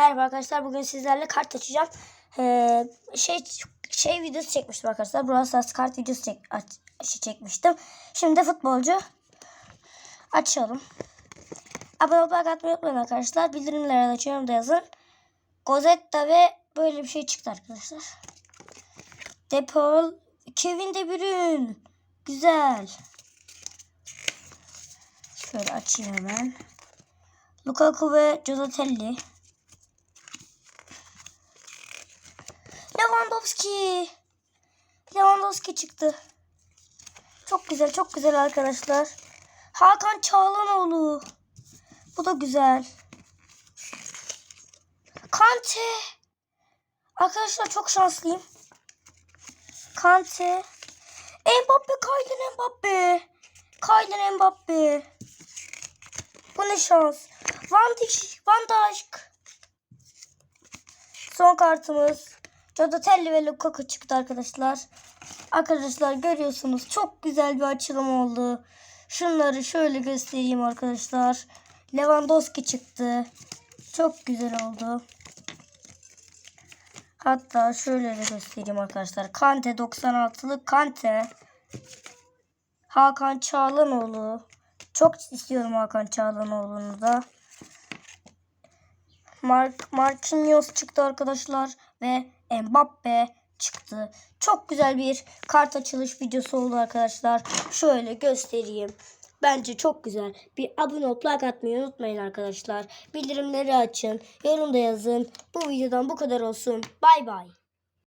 Merhaba arkadaşlar. Bugün sizlerle kart açacağım. Ee, şey şey videosu çekmiştim arkadaşlar. Brawl Stars kart videosu çek, aç, şey çekmiştim. Şimdi futbolcu açalım. Abone olmayı atmayı unutmayın arkadaşlar. Bildirimleri açıyorum da yazın. Gozetta ve böyle bir şey çıktı arkadaşlar. Depol Kevin De Bruyne. Güzel. Şöyle açayım hemen. Lukaku ve Josatelli. Lewandowski. Lewandowski çıktı. Çok güzel, çok güzel arkadaşlar. Hakan Çağlanoğlu. Bu da güzel. Kante. Arkadaşlar çok şanslıyım. Kante. Mbappe, Kylian Mbappe. Kylian Mbappe. Bu ne şans. Van Dijk, Van Dijk. Son kartımız. Jodatelli ve Lukaku çıktı arkadaşlar. Arkadaşlar görüyorsunuz çok güzel bir açılım oldu. Şunları şöyle göstereyim arkadaşlar. Lewandowski çıktı. Çok güzel oldu. Hatta şöyle de göstereyim arkadaşlar. Kante 96'lık Kante. Hakan Çağlanoğlu. Çok istiyorum Hakan Çağlanoğlu'nu da. Mark Marquinhos çıktı arkadaşlar ve Mbappe çıktı. Çok güzel bir kart açılış videosu oldu arkadaşlar. Şöyle göstereyim. Bence çok güzel. Bir abone olup like atmayı unutmayın arkadaşlar. Bildirimleri açın. Yorumda yazın. Bu videodan bu kadar olsun. Bay bay.